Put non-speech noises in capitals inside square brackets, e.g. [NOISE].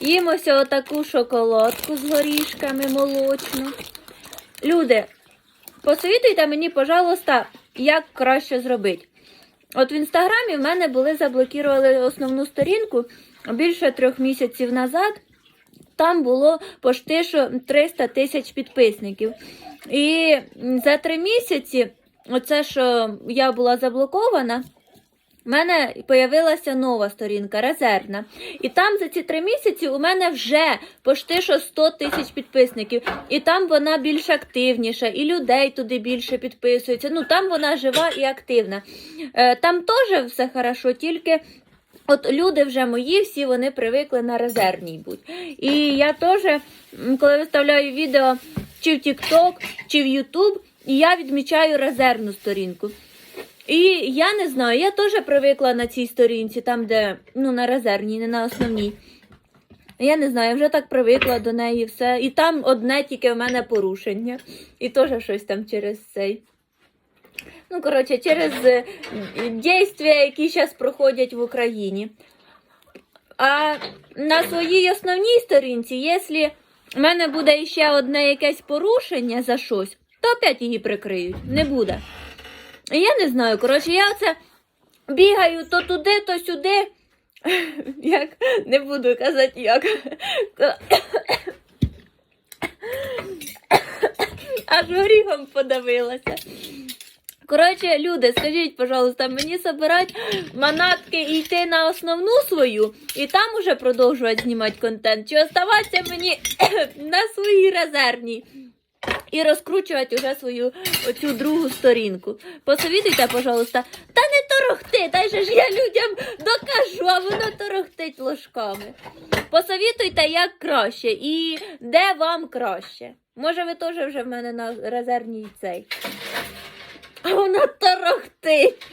Їм ось отаку шоколадку з горішками молочну. Люди, посовітуйте мені, пожалуйста, як краще зробити. От в інстаграмі в мене були заблокували основну сторінку більше трьох місяців назад. Там було почти що 300 тисяч підписників. І за три місяці, оце що я була заблокована, в мене з'явилася нова сторінка, резервна. І там за ці три місяці у мене вже почти що 100 тисяч підписників. І там вона більш активніша, і людей туди більше підписується. Ну там вона жива і активна. Е, там теж все хорошо, тільки. От люди вже мої, всі вони привикли на резервній бути. І я теж, коли виставляю відео чи в TikTok, чи в YouTube, я відмічаю резервну сторінку. І я не знаю, я теж привикла на цій сторінці, там, де ну, на резервній, не на основній. Я не знаю, я вже так привикла до неї все. І там одне тільки в мене порушення. І теж щось там через цей. Ну, коротше, через е, дійства, які зараз проходять в Україні. А на своїй основній сторінці, якщо в мене буде ще одне якесь порушення за щось, то опять її прикриють. Не буде. Я не знаю, коротше, я оце бігаю то туди, то сюди. [LAUGHS] Як не буду казати як. [COUGHS] Аж горіхом подавилася. Коротше, люди, скажіть, пожалуйста, мені собирати манатки і йти на основну свою і там уже продовжувати знімати контент, чи оставатися мені [COUGHS] на своїй резервній і розкручувати вже свою оцю другу сторінку. Посовітуйте, пожалуйста, та не торохти, дай же ж я людям докажу, а воно торохтить ложками. Посовітуйте, як краще і де вам краще. Може, ви теж вже в мене на резервній цей. А вона торохтить.